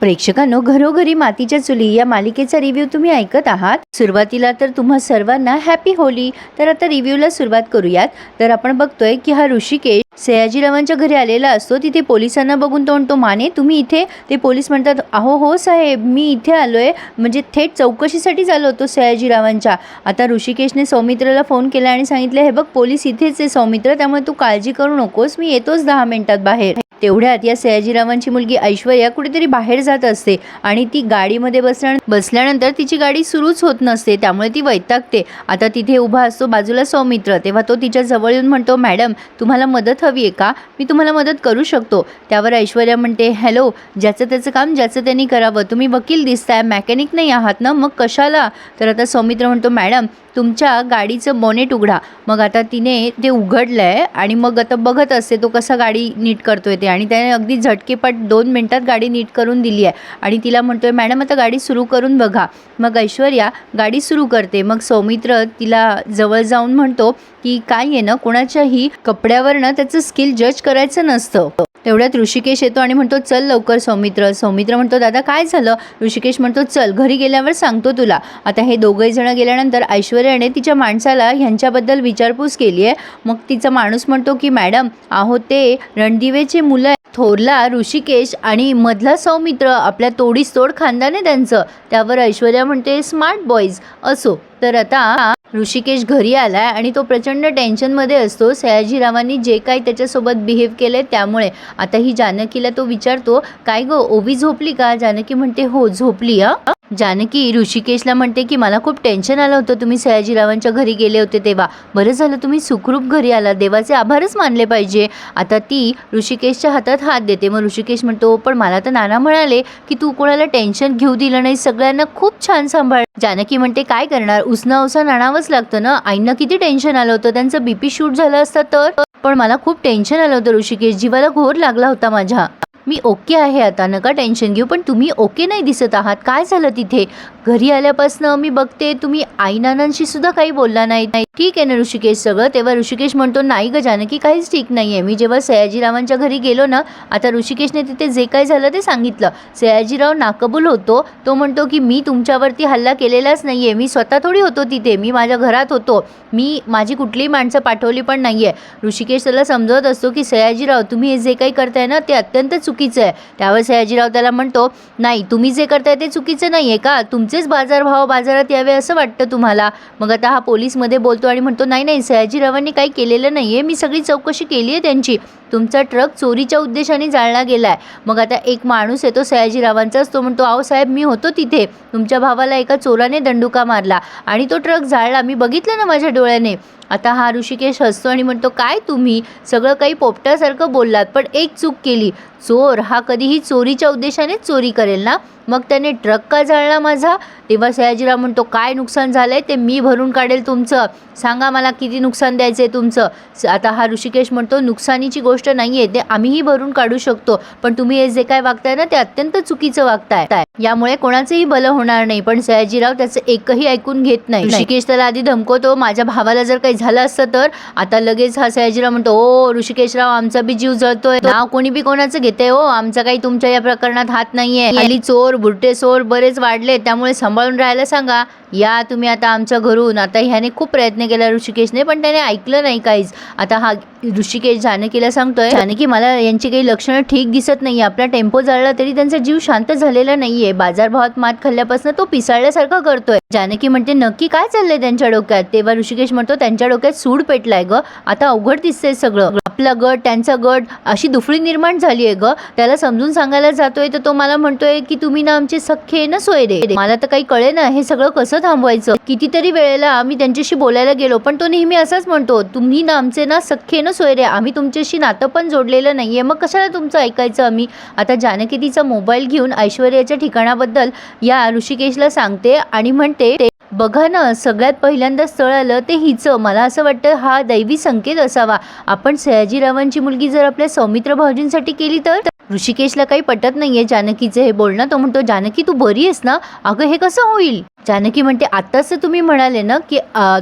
प्रेक्षकांनो घरोघरी मातीच्या चुली या मालिकेचा रिव्ह्यू तुम्ही ऐकत आहात. सुरुवातीला तर तुम्हा सर्वांना हॅपी होली. तर आता रिव्ह्यूला सुरुवात करूयात. तर आपण बघतोय की हा ऋषिकेश सयाजीरावांच्या घरी आलेला असतो. तिथे पोलिसांना बघून तो म्हणतो माने तुम्ही इथे? ते पोलीस म्हणतात अहो हो साहेब मी इथे आलोय. म्हणजे थेट चौकशीसाठीच आलो होतो सयाजीरावांच्या. आता ऋषिकेशने सौमित्रला फोन केला आणि सांगितलं हे बघ पोलीस इथेच आहे सौमित्र त्यामुळे तू काळजी करू नकोस. मी येतोच दहा मिनिटात बाहेर. तेवढ्यात या सयाजीरावांची मुलगी ऐश्वर्या कुठेतरी बाहेर जात असते आणि ती गाडीमध्ये बसल्या बसल्यानंतर तिची गाडी सुरूच होत नसते त्यामुळे ती वैतागते. आता तिथे उभा असतो बाजूला सौमित्र. तेव्हा तो तिच्या जवळ येऊन म्हणतो मॅडम तुम्हाला मदत हवी आहे का? मी तुम्हाला मदत करू शकतो. त्यावर ऐश्वर्या म्हणते हॅलो ज्याचं त्याचं काम ज्याचं त्यांनी करावं. तुम्ही वकील दिसताय मॅकॅनिक नाही आहात ना? मग कशाला? तर आता सौमित्र म्हणतो मॅडम तुमच्या गाडीचं बॉनेट उघडा. मग आता तिने ते उघडलं आहे आणि मग आता बघत असते तो कसा गाडी नीट करतोय ते. आणि त्याने अगदी झटकेपट दोन मिनटात गाडी नीट करून दिली आहे. आणि तिला म्हणतोय मॅडम आता गाडी सुरू करून बघा. मग ऐश्वर्या गाडी सुरू करते. मग सौमित्र तिला जवळ जाऊन म्हणतो की काय आहे ना कोणाच्याही कपड्यावरनं त्याचं स्किल जज करायचं नसतं. तेवढ्यात ऋषिकेश येतो आणि म्हणतो चल लवकर सौमित्र. सौमित्र म्हणतो दादा काय झालं? ऋषिकेश म्हणतो चल घरी गेल्यावर सांगतो तुला. आता हे दोघंही जणं गेल्यानंतर ऐश्वर्याने तिच्या माणसाला ह्यांच्याबद्दल विचारपूस केली आहे. मग तिचा माणूस म्हणतो की मॅडम आहो ते रणदिवेचे मुलं थोरला ऋषिकेश आणि मधला सौमित्र आपल्या तोडीस तोड खानदान आहे त्यांचं. त्यावर ऐश्वर्या म्हणते स्मार्ट बॉईज असो. तर आता ऋषिकेश घरी आलाय आणि तो प्रचंड टेन्शनमध्ये असतो. सयाजीरावांनी जे काही त्याच्यासोबत बिहेव केलंय त्यामुळे. आता ही जानकीला तो विचारतो काय गो ओबी झोपली का? जानकी म्हणते हो झोपली हा. जानकी ऋषिकेशला म्हणते की मला खूप टेन्शन आलं होतं. तुम्ही सयाजीरावांच्या घरी गेले होते तेव्हा. बरं झालं तुम्ही सुखरूप घरी आला देवाचे आभारच मानले पाहिजे. आता ती ऋषिकेशच्या हातात हात देते. मग ऋषिकेश म्हणतो हो, पण मला तर नाना म्हणाले की तू कोणाला टेन्शन घेऊ दिलं नाही. सगळ्यांना खूप छान सांभाळ. जानकी म्हणते काय करणार? उसना उसा आणावंच लागतं ना? आईंना किती टेन्शन आलं होतं? त्यांचं बीपी शूट झालं असतं तर? पण मला खूप टेन्शन आलं होतं ऋषिकेश. जीवाला घोर लागला होता माझ्या. मी ओके आहे आता नका टेन्शन घेऊ पण तुम्ही ओके नाही दिसत आहात. काय झालं तिथे? घरी आल्यापासनं मी बघते तुम्ही आई नानांशी सुद्धा काही बोलला नाही. नाही ठीक आहे ना ऋषिकेश सगळं? तेव्हा ऋषिकेश म्हणतो नाही ग जानकी काहीच ठीक नाही आहे मी जेव्हा सयाजीरावांच्या घरी गेलो ना आता ऋषिकेशने तिथे जे काही झालं ते सांगितलं. सयाजीराव नाकबूल होतो. तो म्हणतो की मी तुमच्यावरती हल्ला केलेलाच नाही आहे मी स्वतः थोडी होतो तिथे. मी माझ्या घरात होतो. मी माझी कुठलीही माणसं पाठवली पण नाही आहे ऋषिकेश त्याला समजवत असतो की सयाजीराव तुम्ही हे जे काही करताय ना ते अत्यंत चुकीचं आहे. त्यावर सयाजीराव त्याला म्हणतो नाही तुम्ही जे करताय ते चुकीचं नाही आहे का? तुमचेच बाजारभाव बाजारात यावे असं वाटतं तुम्हाला? मग आता हा पोलीसमध्ये बोलतो आणि म्हणतो नाही नाही सयाजीरावांनी काही केलेलं नाही आहे मी सगळी चौकशी केली आहे त्यांची. तुमचा ट्रक चोरीच्या उद्देशाने जाळला गेला आहे मग आता एक माणूस येतो सयाजीरावांचाच तो म्हणतो आहो साहेब मी होतो तिथे. तुमच्या भावाला एका चोराने दंडुका मारला आणि तो ट्रक जाळला. मी बघितलं ना माझ्या डोळ्याने. आता हा ऋषिकेश हसतो आणि म्हणतो काय तुम्ही? सगळं काही पोपटासारखं बोललात पण एक चूक केली. चोर हा कधीही चोरीच्या उद्देशाने चोरी करेल ना? मग त्याने ट्रक का जाळला माझा? तेव्हा सयाजीराव म्हणतो काय नुकसान झालं आहे ते मी भरून काढेल तुमचं. सांगा मला किती नुकसान द्यायचं आहे तुमचं आता हा ऋषिकेश म्हणतो नुकसानीची गोष्ट नाही आहे ते आम्हीही भरून काढू शकतो. पण तुम्ही हे जे काय वागताय ना ते अत्यंत चुकीचं वागताय. यामुळे कोणाचंही भलं होणार नाही. पण सयाजीराव त्याचं एकही ऐकून घेत नाही. ऋषिकेश त्याला आधी धमकवतो माझ्या भावाला जर काही झालं असतं तर? आता लगेच हा सयाजीराव म्हणतो ओ ऋषिकेशराव आमचा बी जीव जळतोय. नाव कोणी बी कोणाचं घेते हो आमचा काही तुमच्या या प्रकरणात हात नाहीये. चोर बुरटे सोर बरेच वाढले त्यामुळे सांभाळून राहायला सांगा. या तुम्ही आता आमच्या घरून आता ह्याने खूप प्रयत्न केला ऋषिकेशने पण त्याने ऐकलं नाही काहीच. आता हा ऋषिकेश जानकीला सांगतोय जानकी मला यांची काही लक्षणं ठीक दिसत नाही आपला टेम्पो जळला तरी त्यांचा जीव शांत झालेला नाहीये. बाजारभावात मात खाल्ल्यापासून तो पिसाळल्यासारखं करतोय. जानकी म्हणते नक्की काय चाललंय त्यांच्या डोक्यात? तेव्हा ऋषिकेश म्हणतो त्यांच्या डोक्यात सूड पेटलाय ग. आता अवघड दिसतंय सगळं. आपला गट त्यांचा गट अशी दुफळी निर्माण झाली आहे ग. त्याला समजून सांगायला जातोय तर तो मला म्हणतोय की तुम्ही ना आमचे सख्खे ना सोयरे. मला तर काही कळे ना हे सगळं कसं थांबवायचं. कितीतरी वेळेला आम्ही त्यांच्याशी बोलायला गेलो पण तो नेहमी असाच म्हणतो तुम्ही ना आमचे ना सख्खे ना सोयरे आम्ही तुमच्याशी नातं पण जोडलेलं नाहीये. मग कशाला तुमचं ऐकायचं आम्ही? आता जानकी तिचा मोबाईल घेऊन ऐश्वर्याच्या ठिकाणाबद्दल या ऋषिकेशला सांगते आणि म्हणते बघा ना सगळ्यात पहिल्यांदा स्थळ आलं ते हिचं. मला असं वाटतं हा दैवी संकेत असावा. आपण सयाजीरावांची मुलगी जर आपल्या सौमित्र भाऊजींसाठी केली तर? ऋषिकेशला काही पटत नाहीये जानकीचं हे बोलणं. तो म्हणतो जानकी तू बरी आहेस ना? अगं हे कसं होईल? जानकी म्हणते आत्ताच तर तुम्ही म्हणाले ना की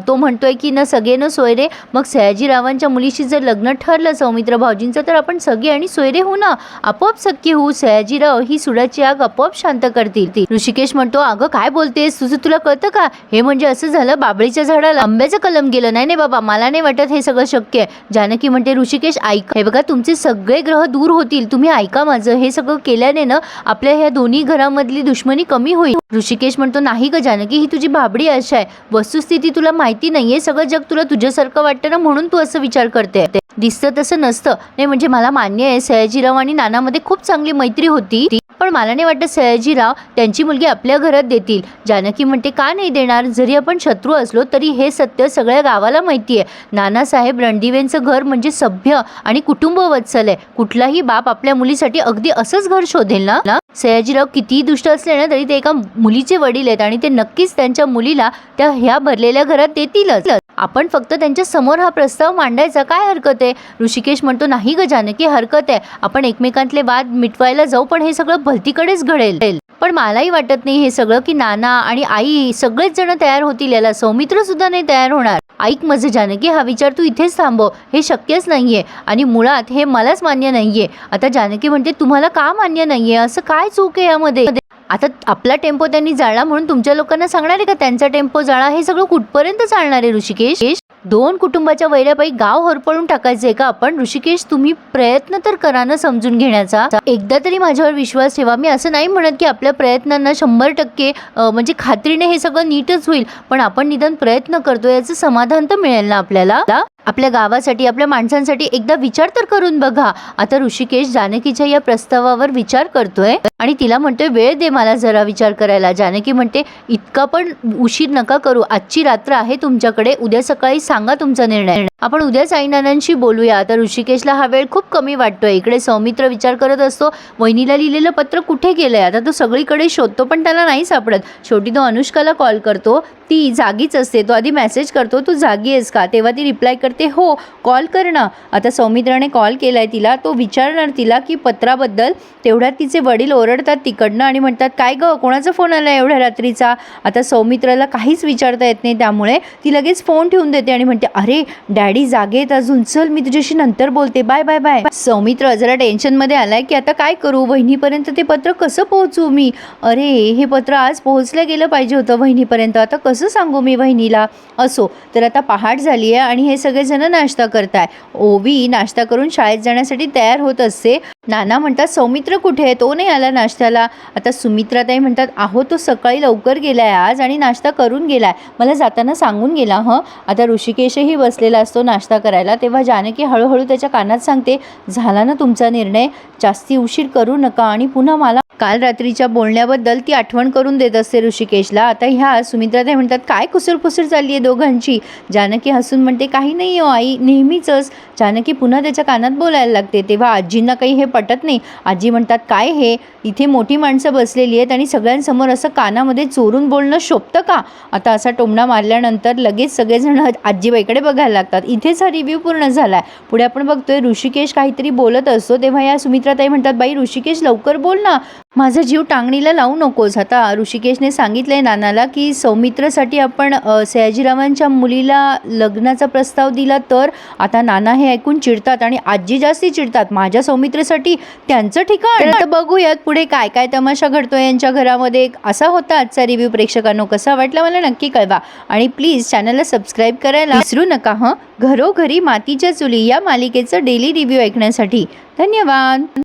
तो म्हणतोय की ना सगळे ना सोयरे मग सयाजीरावांच्या मुलीशी जर लग्न ठरलं सौमित्र भाऊजींचं तर आपण सगळे आणि सोयरे होऊ ना? आपोआप सख्खी होऊ सयाजीराव ही सुडाची आग आपोआप शांत करतील. ती ऋषिकेश म्हणतो अगं काय बोलतेस? तुझं तुला कळतं का? हे म्हणजे असं झालं बाबळीच्या झाडाला. आंब्याचं कलम गेलं. नाही नाही बाबा मला नाही वाटत हे सगळं शक्य आहे. जानकी म्हणते ऋषिकेश ऐक. हे बघा तुमचे सगळे ग्रह दूर होतील. तुम्ही ऐका माझं. हे सगळं केल्याने ना आपल्या ह्या दोन्ही घरामधली दुश्मनी कमी होईल. ऋषिकेश म्हणतो नाही ग जानकी ही तुझी भाबडी अशा आहे. वस्तुस्थिती तुला माहिती नाहीये. सगळं जग तुला तुझ्यासारखं वाटतं ना म्हणून तू असं विचार करते. दिसतं तसं नसतं. नाही म्हणजे मला मान्य आहे सयाजीराव आणि नानामध्ये खूप चांगली मैत्री होती. पण मला नाही वाटत सयाजीराव त्यांची मुलगी आपल्या घरात देतील. जानकी म्हणते का नाही देणार? जरी आपण शत्रू असलो तरी हे सत्य सगळ्या गावाला माहिती आहे. नानासाहेब रणदिवेंचं घर म्हणजे सभ्य आणि कुटुंब वत्सल आहे. कुठलाही बाप आपल्या मुलीसाठी अगदी असंच घर शोधेल ना? सयाजीराव कितीही दुष्ट असले ना तरी ते एका मुलीचे वडील आहेत आणि ते नक्कीच त्यांच्या मुलीला त्या ह्या भरलेल्या घरात देतीलच. आपण फक्त त्यांच्यासमोर हा प्रस्ताव मांडायचा. काय हरकत आहे? ऋषिकेश म्हणतो नाही ग जानकी हरकत आहे. आपण एकमेकांतले वाद मिटवायला जाऊ पण हे सगळं भलतीकडेच घडेल. पण मलाही वाटत नाही हे सगळं की नाना आणि आई सगळेच जण तयार होतील याला. सौमित्र सुद्धा नाही तयार होणार. ऐक माझं जानकी हा विचार तू इथेच थांबव. हे शक्यच नाहीये. आणि मुळात हे मलाच मान्य नाहीये. आता जानकी म्हणते तुम्हाला का मान्य नाहीये? असं काय चूक आहे यामध्ये? आता आपला टेम्पो त्यांनी जाळला म्हणून तुमच्या लोकांना सांगणार आहे का? त्यांचा टेम्पो जाळा हे सगळं कुठपर्यंत चालणार आहे ऋषिकेश? दोन कुटुंबाच्या वैऱ्यापाई गाव हरपळून टाकायचंय का आपण? ऋषिकेश तुम्ही प्रयत्न तर करा ना समजून घेण्याचा. एकदा तरी माझ्यावर विश्वास ठेवा. मी असं नाही म्हणत की आपल्या प्रयत्नांना शंभर टक्के म्हणजे खात्रीने हे सगळं नीटच होईल पण आपण निदान प्रयत्न करतो याचं समाधान तर मिळेल ना आपल्याला? आपल्या गावासाठी आपल्या माणसांसाठी एकदा विचार तर करून बघा. आता ऋषिकेश जानकीच्या या प्रस्तावावर विचार करतोय आणि तिला म्हणतोय वेळ दे मला जरा विचार करायला. जानकी म्हणते इतका पण उशीर नका करू. आजची रात्र आहे तुमच्याकडे. उद्या सकाळी सांगा तुमचा निर्णय. आपण उद्या साईनानांशी बोलूया. आता ऋषिकेशला हा वेळ खूप कमी वाटतोय. इकडे सौमित्र विचार करत असतो वहिनीला लिहिलेलं पत्र कुठे गेलंय? आता तो सगळीकडे शोधतो पण त्याला नाही सापडत. शेवटी तो अनुष्काला कॉल करतो. ती जागीच असते. तो आधी मेसेज करतो तू जागी आहेस का? तेव्हा ती रिप्लाय करते हो कॉल कर ना. आता सौमित्राने कॉल केला आहे तिला. तो विचारणार तिला की पत्राबद्दल. तेवढ्यात तिचे वडील ओरडतात तिकडनं आणि म्हणतात काय गं? कोणाचा फोन आला एवढ्या रात्रीचा? आता सौमित्राला काहीच विचारता येत नाही. त्यामुळे ती लगेच फोन ठेवून देते आणि म्हणते अरे डॅड जागेत अजून. चल मी तुझ्याशी नंतर बोलते. Bye bye bye. सौमित्र जरा टेन्शनमध्ये आलाय की आता काय करू? वहिनीपर्यंत ते पत्र कसं पोहोचू मी? अरे हे पत्र आज पोहोचलं गेलं पाहिजे होतं वहिनीपर्यंत. आता कसं सांगू मी वहिनीला? असो तर आता पहाट झाली आहे आणि हे सगळेजण नाश्ता करताय. ओवी नाश्ता करून शाळेत जाण्यासाठी तयार होत असते. नाना म्हणतात सौमित्र कुठे आहे? तो नाही आला नाश्त्याला. आता सुमित्राताई म्हणतात आहो तो सकाळी लवकर गेलाय आज आणि नाश्ता करून गेला आहे मला जाताना सांगून गेला हं? आता ऋषिकेशही बसलेला असतो नाश्ता करायला तेव्हा जानकी हळूहळू त्याच्या कानात सांगते झाला ना तुमचा निर्णय? जास्ती उशीर करू नका आणि पुन्हा मला काल रात्रीच्या बोलण्याबद्दल ती आठवण करून देत असते ऋषिकेशला. आता ह्या सुमित्राताई म्हणतात काय कुसरपुसर चालली आहे दोघांची जानकी हसून म्हणते काही नाही हो आई नेहमीचंच जानकी पुन्हा त्याच्या कानात बोलायला लागते. तेव्हा आजींना काही हे पटत नाही. आजी म्हणतात काय हे? इथे मोठी माणसं बसलेली आहेत आणि सगळ्यांसमोर असं कानामध्ये चोरून बोलणं शोभतं का? आता असा टोमणा मारल्यानंतर लगेच सगळेजण आजीबाईकडे बघायला लागतात. इथेच हा रिव्ह्यू पूर्ण झाला आहे पुढे आपण बघतोय ऋषिकेश काहीतरी बोलत असतो तेव्हा या सुमित्राताई म्हणतात बाई ऋषिकेश लवकर बोल ना. माझा जीव टांगणीला लावू नकोस. आता ऋषिकेशने सांगितलंय नानाला की सौमित्रसाठी आपण सयाजीरावांच्या मुलीला लग्नाचा प्रस्ताव दिला तर आता नाना हे ऐकून चिडतात आणि आजी जास्ती चिडतात. माझ्या सौमित्रसाठी त्यांचं ठिकाण. तर बघूयात पुढे काय काय तमाशा घडतोय यांच्या घरामध्ये. असा होता आजचा रिव्ह्यू प्रेक्षकांनो कसा वाटला मला नक्की कळवा. आणि प्लीज चॅनलला सबस्क्राईब करायला विसरू नका हं? घरोघरी मातीच्या चुली या मालिकेचं डेली रिव्ह्यू ऐकण्यासाठी. धन्यवाद.